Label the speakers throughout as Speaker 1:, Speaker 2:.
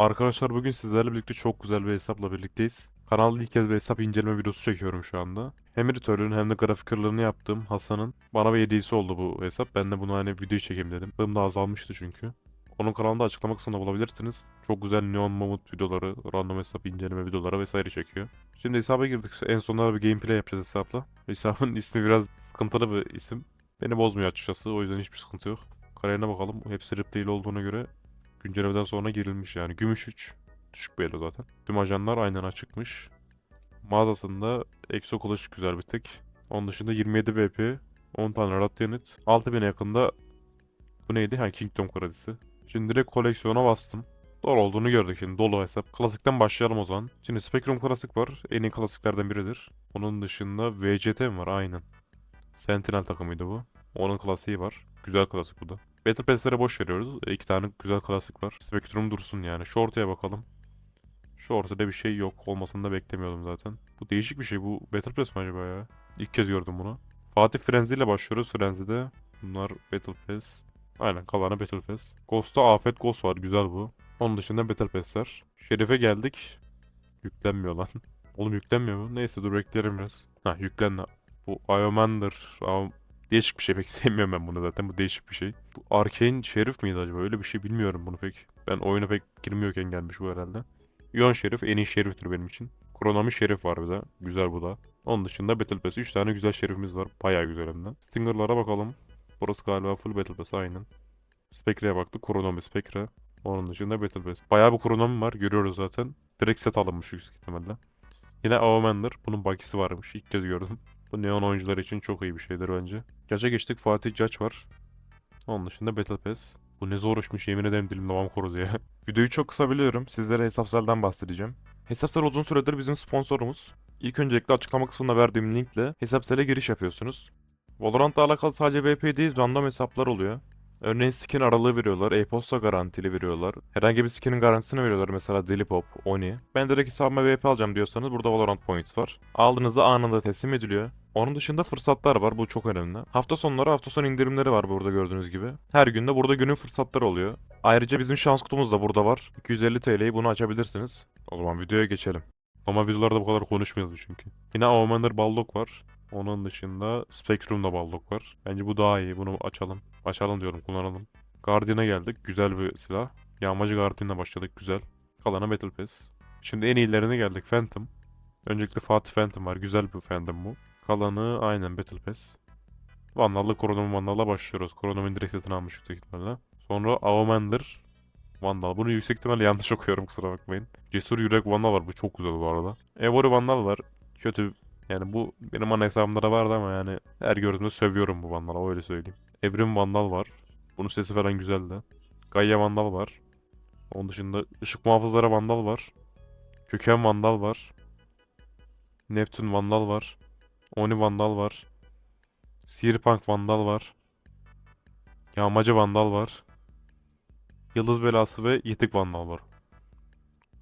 Speaker 1: Arkadaşlar bugün sizlerle birlikte çok güzel bir hesapla birlikteyiz. Kanalda ilk kez bir hesap inceleme videosu çekiyorum şu anda. Hem editörlüğünü hem de grafikerlığını yaptığım Hasan'ın bana bir hediyesi oldu bu hesap. Ben de bunu hani video çekeyim dedim. Hızım da azalmıştı çünkü. Onun kanalında açıklama kısmında bulabilirsiniz. Çok güzel neon mamut videoları, random hesap inceleme videoları vesaire çekiyor. Şimdi hesaba girdik. En sonunda bir gameplay yapacağız hesapla. Hesabın ismi biraz sıkıntılı bir isim. Beni bozmuyor açıkçası. O yüzden hiçbir sıkıntı yok. Kariyerine bakalım. Hepsi replay olduğuna göre güncellemeden sonra girilmiş yani. Gümüş 3. Düşük bir zaten. Tüm ajanlar aynen açıkmış. Mağazasında Exo kılıç güzel bir tek. Onun dışında 27 VP, 10 tane Radiant, 6000'e yakında bu neydi? Ha Kingdom kredisi. Şimdi direkt koleksiyona bastım. Dolu olduğunu gördük şimdi dolu hesap. Klasikten başlayalım o zaman. Şimdi Spectrum klasik var. En iyi klasiklerden biridir. Onun dışında VCT mi var? Aynen. Sentinel takımıydı bu. Onun klasiği var. Güzel klasik bu da. Battle Pass'lere boş veriyoruz. E, İki tane güzel klasik var. Spectrum dursun yani. Şu ortaya bakalım. Şu ortada bir şey yok. Olmasını da beklemiyordum zaten. Bu değişik bir şey. Bu Battle Pass mi acaba ya? İlk kez gördüm bunu. Fatih Frenzy ile başlıyoruz. Frenzy'de. Bunlar Battle Pass. Aynen kalanı Battle Pass. Ghost'ta Afet Ghost var. Güzel bu. Onun dışında Battle Pass'ler. Şerif'e geldik. Yüklenmiyor lan. Oğlum yüklenmiyor mu? Neyse dur beklerim biraz. Ha yüklen. Bu Iomander. Değişik bir şey pek sevmiyorum ben bunu zaten. Bu değişik bir şey. Bu Arcane Şerif miydi acaba? Öyle bir şey bilmiyorum bunu pek. Ben oyuna pek girmiyorken gelmiş bu herhalde. Ion Şerif en iyi şeriftir benim için. Kronomi Şerif var bir de. Güzel bu da. Onun dışında Battle Pass. 3 tane güzel şerifimiz var. Bayağı güzel hem de. Stinger'lara bakalım. Burası galiba full Battle Pass aynen. Spectre'ye baktık. Kronomi Spectre. Onun dışında Battle Pass. Bayağı bir kronomi var. Görüyoruz zaten. Direkt set alınmış yüksek ihtimalle. Yine Avamander. Bunun bakisi varmış. İlk kez gördüm. Bu neon oyuncular için çok iyi bir şeydir bence. Gacha geçtik. Fatih Caç var. Onun dışında Battle Pass. Bu ne zor işmiş yemin ederim dilim babam korudu ya. Videoyu çok kısa biliyorum. Sizlere Hesapsel'den bahsedeceğim. Hesapsel uzun süredir bizim sponsorumuz. İlk öncelikle açıklama kısmında verdiğim linkle Hesapsel'e giriş yapıyorsunuz. Valorant'la alakalı sadece VP değil random hesaplar oluyor. Örneğin skin aralığı veriyorlar, e-posta garantili veriyorlar. Herhangi bir skinin garantisini veriyorlar mesela Delipop, Oni. Ben direkt hesabıma VP alacağım diyorsanız burada Valorant Points var. Aldığınızda anında teslim ediliyor. Onun dışında fırsatlar var bu çok önemli. Hafta sonları hafta sonu indirimleri var burada gördüğünüz gibi. Her günde burada günün fırsatları oluyor. Ayrıca bizim şans kutumuz da burada var. 250 TL'yi bunu açabilirsiniz. O zaman videoya geçelim. Ama videolarda bu kadar konuşmuyoruz çünkü. Yine Avamander Baldock var. Onun dışında Spectrum'da Baldock var. Bence bu daha iyi. Bunu açalım. Açalım diyorum kullanalım. Guardian'a geldik. Güzel bir silah. Yağmacı Guardian'la başladık. Güzel. Kalana Battle Pass. Şimdi en iyilerine geldik. Phantom. Öncelikle Fatih Phantom var. Güzel bir Phantom bu. Kalanı aynen Battle Pass. Vandal'la Kronomi Vandal'la başlıyoruz. Kronomi'nin direkt setini almış yüksek ihtimalle. Sonra Avamander Vandal. Bunu yüksek ihtimalle yanlış okuyorum kusura bakmayın. Cesur Yürek Vandal var. Bu çok güzel bu arada. Evori Vandal var. Kötü. Yani bu benim ana hesabımda da vardı ama yani her gördüğümde sövüyorum bu Vandal'a öyle söyleyeyim. Evrim Vandal var. Bunun sesi falan güzeldi. Gaia Vandal var. Onun dışında ışık muhafızlara Vandal var. Köken Vandal var. Neptün Vandal var. Oni Vandal var. Cyberpunk Vandal var. Yağmacı Vandal var. Yıldız Belası ve Yitik Vandal var.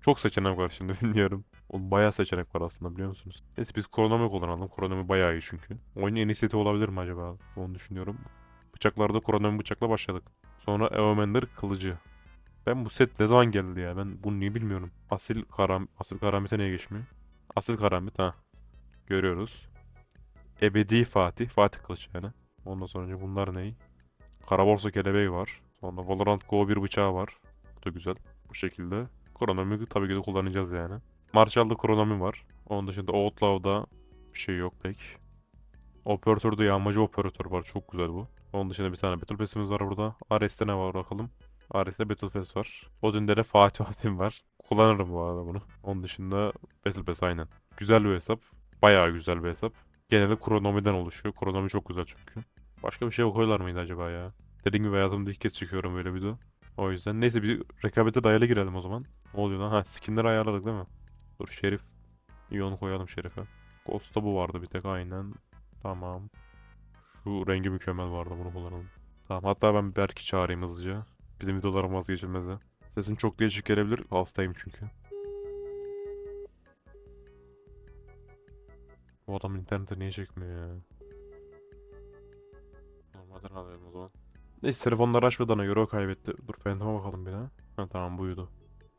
Speaker 1: Çok seçenek var şimdi bilmiyorum. Oğlum bayağı seçenek var aslında biliyor musunuz? Neyse biz kronomi kullanalım. Kronomi bayağı iyi çünkü. Oyunun en iyi seti olabilir mi acaba? Onu düşünüyorum. Bıçaklarda kronomi bıçakla başladık. Sonra Eomander kılıcı. Ben bu set ne zaman geldi ya? Ben bunu niye bilmiyorum. Asil karam asil karamite neye geçmiyor? Asil karamit ha. Görüyoruz. Ebedi Fatih. Fatih kılıç yani. Ondan sonra bunlar ney? Karaborsa kelebeği var. Sonra Valorant Go 1 bıçağı var. Bu da güzel. Bu şekilde. Kronomi tabii ki de kullanacağız yani. Marshall'da kronomi var. Onun dışında Outlaw'da bir şey yok pek. Operatörde yağmacı operatör var. Çok güzel bu. Onun dışında bir tane Battle Pass'imiz var burada. Ares'te ne var bakalım. Ares'te Battle Pass var. Odin'de de Fatih Odin var. Kullanırım bu arada bunu. Onun dışında Battle Pass aynen. Güzel bir hesap. Bayağı güzel bir hesap. Genelde kronomiden oluşuyor. Kronomi çok güzel çünkü. Başka bir şey koyarlar mıydı acaba ya? Dediğim gibi hayatımda ilk kez çekiyorum böyle video. O yüzden neyse bir rekabete dayalı girelim o zaman. Ne oluyor lan? Ha skinleri ayarladık değil mi? Dur Şerif. İyi onu koyalım Şerif'e. Ghost'ta bu vardı bir tek aynen. Tamam. Şu rengi mükemmel vardı bunu kullanalım. Tamam hatta ben Berk'i çağırayım hızlıca. Bizim videolarım vazgeçilmez ya. Sesin çok değişik gelebilir. Hastayım çünkü. Bu adam internette niye çekmiyor ya? Normalden alıyorum o zaman. Neyse telefonları açmadığına göre kaybetti. Dur Phantom'a bakalım bir daha. Ha tamam buydu.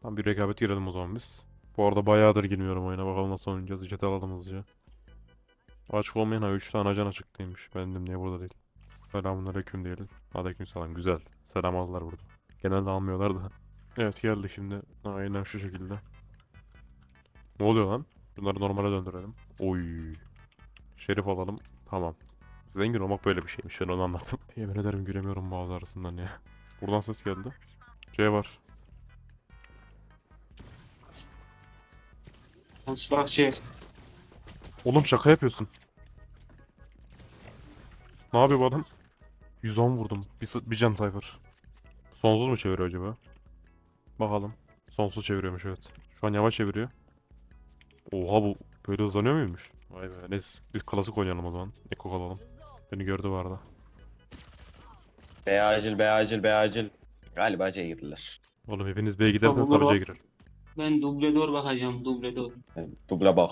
Speaker 1: Tamam bir rekabet girelim o zaman biz. Bu arada bayağıdır girmiyorum oyuna. Bakalım nasıl oynayacağız. Jet alalım hızlıca. Açık olmayan ha 3 tane ajan açıktaymış. Ben dedim niye burada değil. Selamünaleyküm diyelim. Aleykümselam. Güzel. Selam aldılar burada. Genelde almıyorlar da. Evet geldik şimdi. Aynen şu şekilde. Ne oluyor lan? Bunları normale döndürelim. Oy. Şerif alalım. Tamam. Zengin olmak böyle bir şeymiş. Ben onu anlattım. Yemin ederim gülemiyorum boğaz arasından ya. Buradan ses geldi. C var.
Speaker 2: Bak şey.
Speaker 1: Oğlum şaka yapıyorsun. Ne yapıyor bu adam? 110 vurdum. Bir, bir can sayfır. Sonsuz mu çeviriyor acaba? Bakalım. Sonsuz çeviriyormuş evet. Şu an yavaş çeviriyor. Oha bu böyle hızlanıyor muymuş? Vay be. Neyse biz klasik oynayalım o zaman. Eko kalalım. Beni gördü bu arada.
Speaker 3: B acil, B acil, B acil. Galiba C'ye girdiler.
Speaker 1: Oğlum hepiniz B'ye giderseniz tabii. C'ye girer.
Speaker 2: Ben dubledor bakacağım dubledor.
Speaker 3: Yani Duble bak.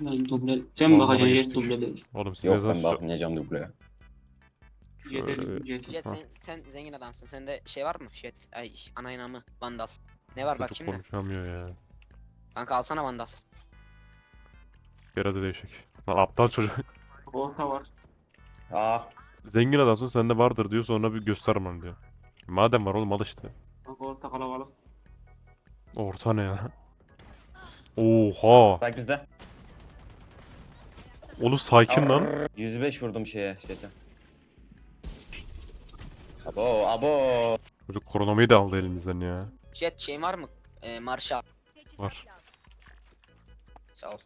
Speaker 2: Ben duble... Sen mi
Speaker 1: Vallahi
Speaker 2: bakacaksın
Speaker 1: geçtik.
Speaker 2: jet dubledor.
Speaker 1: Oğlum siz
Speaker 3: Yok ben
Speaker 1: zaman
Speaker 3: bakmayacağım.
Speaker 1: Şöyle
Speaker 2: jet.
Speaker 4: Jet
Speaker 1: Ha.
Speaker 4: sen, sen zengin adamsın. Sende şey var mı? Jet. Ay ana inamı. Vandal. Ne var bak
Speaker 1: çocuk
Speaker 4: şimdi?
Speaker 1: konuşamıyor ya.
Speaker 4: Kanka alsana vandal.
Speaker 1: Yere de değişik. Lan aptal çocuk.
Speaker 2: Orta var.
Speaker 3: Aa,
Speaker 1: Zengin adamsın sende vardır diyor sonra bir göstermem diyor. Madem var oğlum al işte.
Speaker 2: Bak orta kalabalık.
Speaker 1: Orta ne ya? Oha!
Speaker 3: bak bizde.
Speaker 1: Oğlum sakin lan.
Speaker 3: 105 vurdum şeye, şete. Abo, abo.
Speaker 1: Çocuk koronamayı da aldı elimizden ya.
Speaker 4: Jet şeyin var mı? Ee, Marshall.
Speaker 1: Var.
Speaker 4: Sağ ol.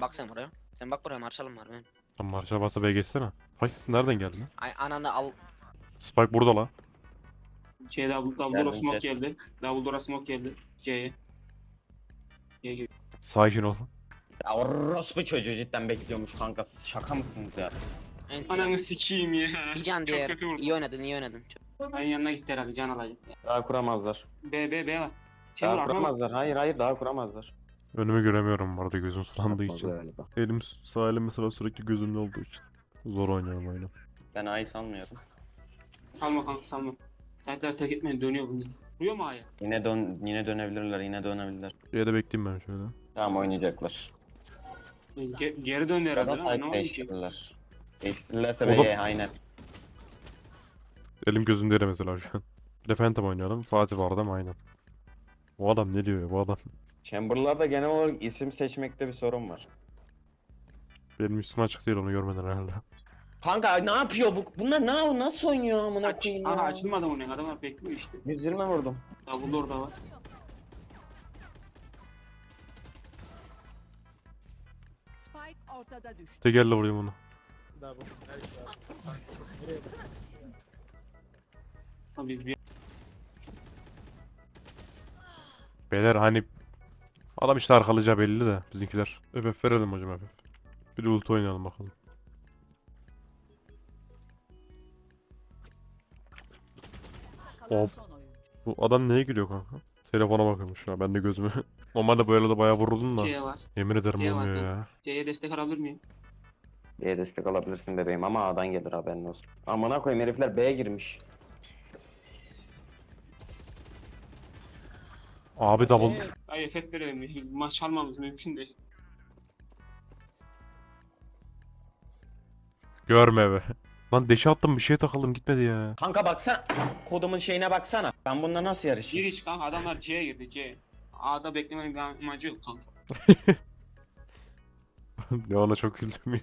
Speaker 4: Bak sen buraya. Sen bak buraya Marshall'ım var benim.
Speaker 1: Lan marşa basa B'ye geçsene. Spike sesi nereden geldi lan?
Speaker 4: Ay ananı al.
Speaker 1: Spike burada lan.
Speaker 2: Şey double,
Speaker 3: Geldim,
Speaker 2: smoke geldi. Double door'a smoke geldi. C'ye. C'ye gir.
Speaker 1: Sakin ol.
Speaker 3: Ya orospu çocuğu cidden bekliyormuş kanka. Şaka mısınız ya?
Speaker 2: Ananı sikeyim ya.
Speaker 4: Bir can
Speaker 2: Çok kötü.
Speaker 4: İyi oynadın iyi oynadın.
Speaker 2: Ben yanına gitti herhalde can alacak.
Speaker 3: Daha kuramazlar.
Speaker 2: B B B var. Şey
Speaker 3: Daha
Speaker 2: var ama
Speaker 3: kuramazlar. Hayır hayır daha kuramazlar.
Speaker 1: Önümü göremiyorum bu arada gözüm sulandığı için.
Speaker 3: Galiba.
Speaker 1: Elim sağ elim mesela sürekli gözümde olduğu için. Zor oynuyorum oyunu.
Speaker 3: Ben A'yı sanmıyorum.
Speaker 2: salma kanka salma. Saatler tek etmeyin dönüyor bunu. Vuruyor mu A'ya?
Speaker 3: Yine dön yine dönebilirler, yine dönebilirler.
Speaker 1: Şuraya da bekleyeyim ben şöyle.
Speaker 3: Tamam oynayacaklar.
Speaker 2: Ge- geri döndü
Speaker 3: Ya da
Speaker 2: herhalde. lan, Ne
Speaker 3: site
Speaker 2: oldu ki?
Speaker 3: değiştirirler. Değiştirirlerse
Speaker 1: Oğlum.
Speaker 3: B'ye aynen.
Speaker 1: Elim gözümde de mesela şu an. Bir de Phantom oynayalım. Fatih var değil mi? Aynen. Bu adam ne diyor ya bu adam?
Speaker 3: Chamber'larda genel olarak isim seçmekte bir sorun var.
Speaker 1: Benim üstüme açık değil onu görmeden herhalde.
Speaker 3: Kanka ne yapıyor bu? Bunlar ne nasıl oynuyor amına
Speaker 2: Aç,
Speaker 3: koyayım
Speaker 2: aha
Speaker 3: ya?
Speaker 2: açılmadı mı ne? Adamlar bekliyor işte.
Speaker 3: 120 vurdum.
Speaker 2: Double door da var.
Speaker 5: Spike ortada düştü.
Speaker 1: Tekerle vurayım onu.
Speaker 2: Ha, biz bir
Speaker 1: Beyler hani adam işte arkalayacağı belli de bizimkiler. FF verelim hocam FF. Bir de ulti oynayalım bakalım. Hop. Bu adam neye gülüyor kanka? Telefona bakıyormuş ya ben de gözümü. Normalde bu arada bayağı vuruldum da.
Speaker 2: C var.
Speaker 1: Yemin ederim
Speaker 2: var
Speaker 1: olmuyor
Speaker 2: kanka.
Speaker 1: ya.
Speaker 2: C'ye destek alabilir miyim?
Speaker 3: B'ye destek alabilirsin bebeğim ama A'dan gelir haberin olsun. Amına koyayım herifler B'ye girmiş.
Speaker 1: Abi double.
Speaker 2: Ay efekt verelim. Şimdi Maç çalmamız mümkün değil.
Speaker 1: Görme be. Lan deşe attım bir şeye takıldım gitmedi ya.
Speaker 3: Kanka baksana. Kodumun şeyine baksana. Ben bununla nasıl
Speaker 2: Gir
Speaker 3: yarışayım?
Speaker 2: iç kanka adamlar C'ye girdi C. A'da beklemenin bir amacı yok kanka.
Speaker 1: ya ona çok güldüm ya.